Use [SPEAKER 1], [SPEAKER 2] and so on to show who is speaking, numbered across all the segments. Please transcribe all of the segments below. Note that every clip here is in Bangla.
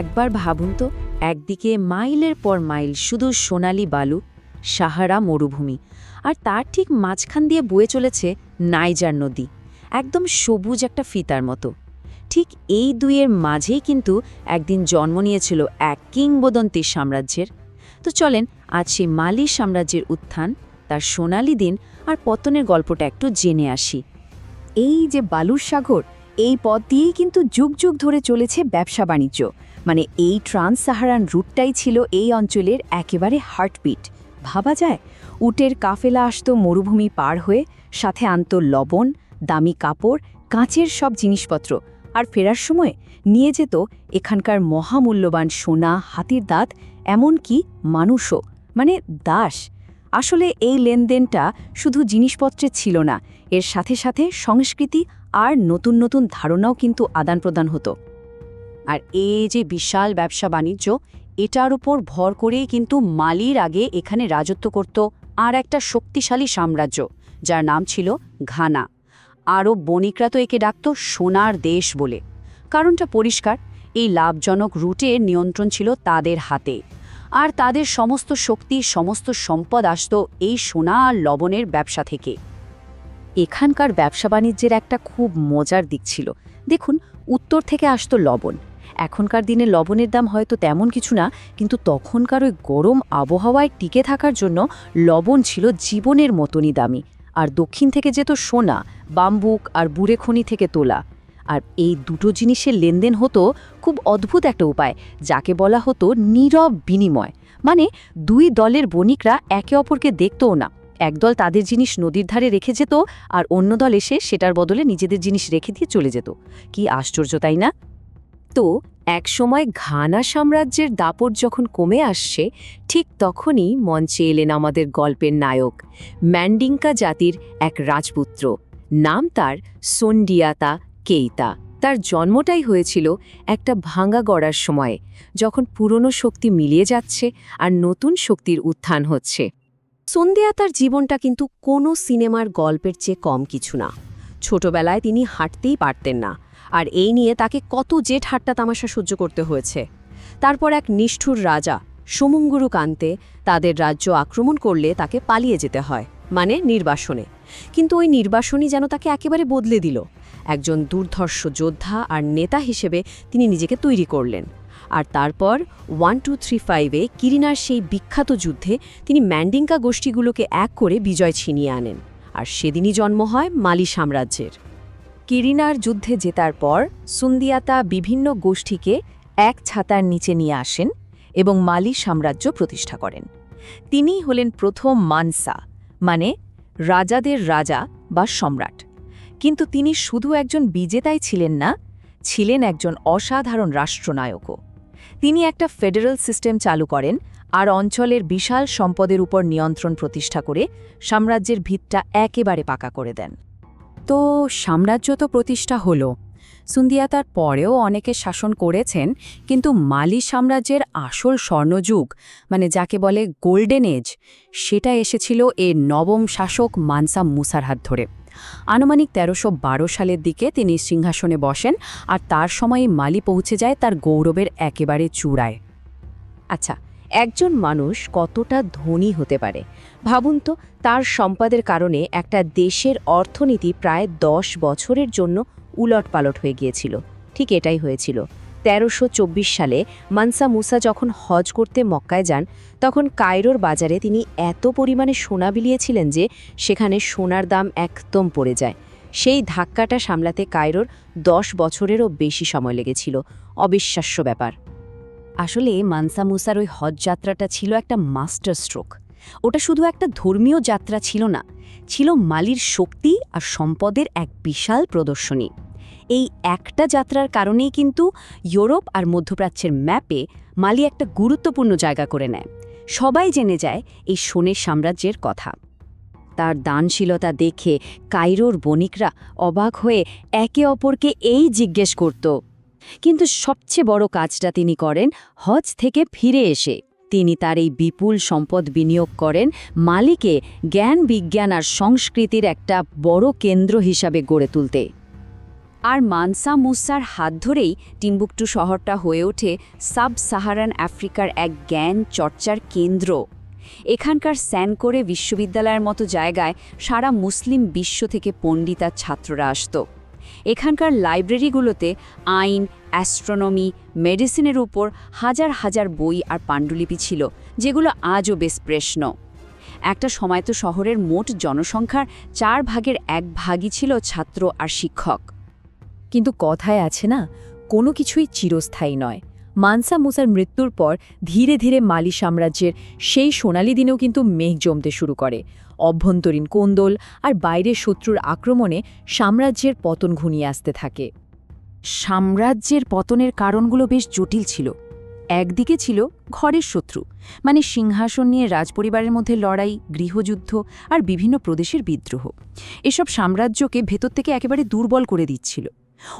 [SPEAKER 1] একবার ভাবুন তো, একদিকে মাইলের পর মাইল শুধু সোনালি বালু, সাহারা মরুভূমি, আর তার ঠিক মাঝখান দিয়ে বয়ে চলেছে নাইজার নদী, একদম সবুজ একটা ফিতার মতো। ঠিক এই দুইয়ের মাঝেই কিন্তু একদিন জন্ম নিয়েছিল এক কিংবদন্তি সাম্রাজ্যের। তো চলেন, আজ সেই মালি সাম্রাজ্যের উত্থান, তার সোনালি দিন আর পতনের গল্পটা একটু জেনে আসি।
[SPEAKER 2] এই যে বালুর সাগর এই পথ দিয়েই কিন্তু যুগ যুগ ধরে চলেছে ব্যবসা বাণিজ্য। মানে এই ট্রান্স সাহারান রুটটাই ছিল এই অঞ্চলের একেবারে হার্টবিট। ভাবা যায়, উটের কাফেলা আসতো মরুভূমি পার হয়ে, সাথে আনত লবণ, দামি কাপড়, কাঁচের সব জিনিসপত্র। আর ফেরার সময় নিয়ে যেত এখানকার মহামূল্যবান সোনা, হাতির দাঁত, এমনকি মানুষও মানে দাস। আসলে এই লেনদেনটা শুধু জিনিসপত্রে ছিল না, এর সাথে সাথে সংস্কৃতি আর নতুন নতুন ধারণাও কিন্তু আদান প্রদান হতো।
[SPEAKER 3] আর এই যে বিশাল ব্যবসা বাণিজ্য, এটার উপর ভর করেই কিন্তু মালির আগে এখানে রাজত্ব করত আর একটা শক্তিশালী সাম্রাজ্য, যার নাম ছিল ঘানা। আরও বণিকরা তো একে ডাকত সোনার দেশ বলে। কারণটা পরিষ্কার, এই লাভজনক রুটের নিয়ন্ত্রণ ছিল তাদের হাতে। আর তাদের সমস্ত শক্তি, সমস্ত সম্পদ আসত এই সোনা আর লবণের ব্যবসা থেকে।
[SPEAKER 1] এখানকার ব্যবসা বাণিজ্যের একটা খুব মজার দিক ছিল। দেখুন, উত্তর থেকে আসতো লবণ। এখনকার দিনে লবণের দাম হয়তো তেমন কিছু না, কিন্তু তখনকার ওই গরম আবহাওয়ায় টিকে থাকার জন্য লবণ ছিল জীবনের মতনই দামি। আর দক্ষিণ থেকে যেত সোনা, বাম্বুক আর বুড়েখনি থেকে তোলা। আর এই দুটো জিনিসের লেনদেন হতো খুব অদ্ভুত একটা উপায়, যাকে বলা হতো নীরব বিনিময়। মানে দুই দলের বণিকরা একে অপরকে দেখতও না। একদল তাদের জিনিস নদীর ধারে রেখে যেত আর অন্য দল এসে সেটার বদলে নিজেদের জিনিস রেখে দিয়ে চলে যেত। কি আশ্চর্য, তাই না? তো একসময় ঘানা সাম্রাজ্যের দাপট যখন কমে আসছে, ঠিক তখনই মঞ্চে এলেন আমাদের গল্পের নায়ক, ম্যান্ডিঙ্কা জাতির এক রাজপুত্র। নাম তার সন্ডিয়াতা কেইতা। তার জন্মটাই হয়েছিল একটা ভাঙা গড়ার সময়ে, যখন পুরনো শক্তি মিলিয়ে যাচ্ছে আর নতুন শক্তির উত্থান হচ্ছে।
[SPEAKER 3] সন্ধ্যা তার জীবনটা কিন্তু কোনো সিনেমার গল্পের চেয়ে কম কিছু না। ছোটবেলায় তিনি হাঁটতেই পারতেন না, আর এই নিয়ে তাকে কত জেট হাট্টা তামাশা সহ্য করতে হয়েছে। তারপর এক নিষ্ঠুর রাজা, সমুঙ্গুরু কান্তে তাদের রাজ্য আক্রমণ করলে তাকে পালিয়ে যেতে হয় মানে নির্বাসনে। কিন্তু ওই নির্বাসনই যেন তাকে একেবারে বদলে দিল। একজন দুর্ধর্ষ যোদ্ধা আর নেতা হিসেবে তিনি নিজেকে তৈরি করলেন। আর তারপর ওয়ান টু থ্রি ফাইভে কিরিনার সেই বিখ্যাত যুদ্ধে তিনি ম্যান্ডিঙ্কা গোষ্ঠীগুলোকে এক করে বিজয় ছিনিয়ে আনেন। আর সেদিনই জন্ম হয় মালি সাম্রাজ্যের।
[SPEAKER 1] কিরিনার যুদ্ধে জেতার পর সুন্দিয়াতা বিভিন্ন গোষ্ঠীকে এক ছাতার নিচে নিয়ে আসেন এবং মালি সাম্রাজ্য প্রতিষ্ঠা করেন। তিনিই হলেন প্রথম মানসা মানে রাজাদের রাজা বা সম্রাট। কিন্তু তিনি শুধু একজন বিজেতাই ছিলেন না, ছিলেন একজন অসাধারণ রাষ্ট্রনায়কও। তিনি একটা ফেডারেল সিস্টেম চালু করেন আর অঞ্চলের বিশাল সম্পদের উপর নিয়ন্ত্রণ প্রতিষ্ঠা করে সাম্রাজ্যের ভিতটা একেবারে পাকা করে দেন।
[SPEAKER 2] তো সাম্রাজ্য তো প্রতিষ্ঠা হলো। সুন্দিয়াতার পরেও অনেকে শাসন করেছেন, কিন্তু মালি সাম্রাজ্যের আসল স্বর্ণযুগ মানে যাকে বলে গোল্ডেন এজ, সেটা এসেছিল এ নবম শাসক মানসা মুসার হাত ধরে। আনুমানিক তেরোশো সালের দিকে তিনি সিংহাসনে বসেন আর তার সময়ে মালি পৌঁছে যায় তার গৌরবের একেবারে চূড়ায়।
[SPEAKER 1] আচ্ছা একজন মানুষ কতটা ধনী হতে পারে? ভাবুন তো, তার সম্পদের কারণে একটা দেশের অর্থনীতি প্রায় দশ বছরের জন্য উলটপালট হয়ে গিয়েছিল। ঠিক এটাই হয়েছিল। তেরোশো সালে মানসা মুসা যখন হজ করতে মক্কায় যান, তখন কায়রোর বাজারে তিনি এত পরিমাণে সোনা বিলিয়েছিলেন যে সেখানে সোনার দাম একদম পড়ে যায়। সেই ধাক্কাটা সামলাতে কায়রোর দশ বছরেরও বেশি সময় লেগেছিল। অবিশ্বাস্য ব্যাপার। আসলে মানসা মুসার ওই হজ যাত্রাটা ছিল একটা মাস্টার স্ট্রোক। ওটা শুধু একটা ধর্মীয় যাত্রা ছিল না, ছিল মালির শক্তি আর সম্পদের এক বিশাল প্রদর্শনী। এই একটা যাত্রার কারণেই কিন্তু ইউরোপ আর মধ্যপ্রাচ্যের ম্যাপে মালি একটা গুরুত্বপূর্ণ জায়গা করে নেয়। সবাই জেনে যায় এই সোনের সাম্রাজ্যের কথা। তার দানশীলতা দেখে কাইরোর বণিকরা অবাক হয়ে একে অপরকে এই জিজ্ঞেস করত, কিন্তু সবচেয়ে বড় কাজটা তিনি করেন হজ থেকে ফিরে এসে। তিনি তার এই বিপুল সম্পদ বিনিয়োগ করেন মালিকে জ্ঞান, বিজ্ঞান আর সংস্কৃতির একটা বড় কেন্দ্র হিসাবে গড়ে তুলতে।
[SPEAKER 2] আর মানসা মুসার হাত ধরেই টিম্বুকটু শহরটা হয়ে ওঠে সাব সাহারান আফ্রিকার এক জ্ঞান চর্চার কেন্দ্র। এখানকার স্যানকোরে বিশ্ববিদ্যালয়ের মতো জায়গায় সারা মুসলিম বিশ্ব থেকে পণ্ডিত আর ছাত্ররা আসত। এখানকার লাইব্রেরিগুলোতে আইন, অ্যাস্ট্রোনমি, মেডিসিনের উপর হাজার হাজার বই আর পাণ্ডুলিপি ছিল, যেগুলো আজও বেশ প্রশ্ন। একটা সময় তো শহরের মোট জনসংখ্যার চার ভাগের এক ভাগই ছিল ছাত্র আর শিক্ষক।
[SPEAKER 1] কিন্তু কথায় আছে না, কোনো কিছুই চিরস্থায়ী নয়। মানসা মুসার মৃত্যুর পর ধীরে ধীরে মালি সাম্রাজ্যের সেই সোনালি দিনেও কিন্তু মেঘ জমতে শুরু করে। অভ্যন্তরীণ কোন্দল আর বাইরের শত্রুর আক্রমণে সাম্রাজ্যের পতন ঘনিয়ে আসতে থাকে।
[SPEAKER 2] সাম্রাজ্যের পতনের কারণগুলো বেশ জটিল ছিল। একদিকে ছিল ঘরের শত্রু মানে সিংহাসন নিয়ে রাজপরিবারের মধ্যে লড়াই, গৃহযুদ্ধ আর বিভিন্ন প্রদেশের বিদ্রোহ। এসব সাম্রাজ্যকে ভেতর থেকে একেবারে দুর্বল করে দিচ্ছিল।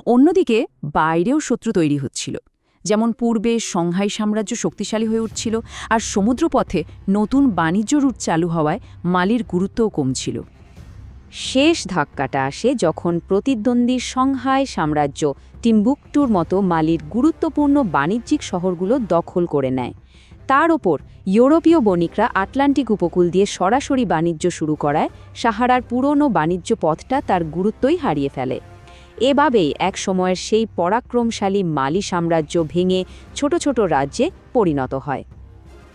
[SPEAKER 2] অন্যদিকে, বাইরেও শত্রু তৈরি হচ্ছিল। যেমন পূর্বে সংহাই সাম্রাজ্য শক্তিশালী হয়ে উঠছিল আর সমুদ্রপথে নতুন বাণিজ্য রুট চালু হওয়ায় মালির গুরুত্বও কমছিল।
[SPEAKER 1] শেষ ধাক্কাটা আসে যখন প্রতিদ্বন্দ্বী সংহাই সাম্রাজ্য টিম্বুকটুর মতো মালির গুরুত্বপূর্ণ বাণিজ্যিক শহরগুলো দখল করে নেয়। তার ওপর ইউরোপীয় বণিকরা আটলান্টিক উপকূল দিয়ে সরাসরি বাণিজ্য শুরু করায়, সাহারার পুরনো বাণিজ্য পথটা তার গুরুত্বই হারিয়ে ফেলে। এভাবেই এক সময়ের সেই পরাক্রমশালী মালি সাম্রাজ্য ভেঙে ছোট ছোট রাজ্যে পরিণত হয়।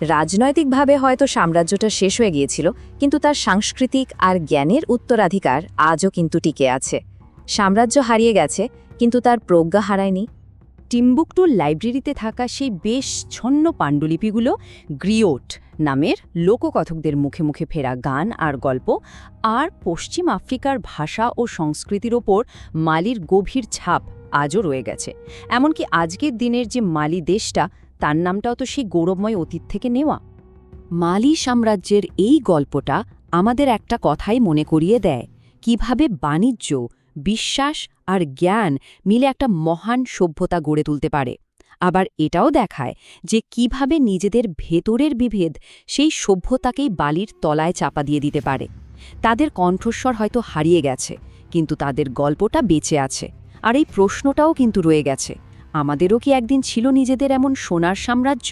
[SPEAKER 1] রাজনৈতিকভাবে হয়তো সাম্রাজ্যটা শেষ হয়ে গিয়েছিল, কিন্তু তার সাংস্কৃতিক আর জ্ঞানের উত্তরাধিকার আজও কিন্তু টিকে আছে। সাম্রাজ্য হারিয়ে গেছে, কিন্তু তার প্রজ্ঞা হারায়নি।
[SPEAKER 2] টিম্বুকটুর লাইব্রেরিতে থাকা সেই বেশ ছন্ন পাণ্ডুলিপিগুলো, গ্রিওট নামের লোককথকদের মুখে মুখে ফেরা গান আর গল্প, আর পশ্চিম আফ্রিকার ভাষা ও সংস্কৃতির ওপর মালির গভীর ছাপ আজও রয়ে গেছে। এমনকি আজকের দিনের যে মালি দেশটা, তার নামটাও তো সেই গৌরবময় অতীত থেকে নেওয়া। মালি সাম্রাজ্যের এই গল্পটা আমাদের একটা কথাই মনে করিয়ে দেয়, কীভাবে বাণিজ্য, বিশ্বাস আর জ্ঞান মিলে একটা মহান সভ্যতা গড়ে তুলতে পারে। আবার এটাও দেখায় যে কীভাবে নিজেদের ভেতরের বিভেদ সেই সভ্যতাকেই বালির তলায় চাপা দিয়ে দিতে পারে। তাদের কণ্ঠস্বর হয়তো হারিয়ে গেছে, কিন্তু তাদের গল্পটা বেঁচে আছে। আর এই প্রশ্নটাও কিন্তু রয়ে গেছে, আমাদেরও কি একদিন ছিল নিজেদের এমন সোনার সাম্রাজ্য?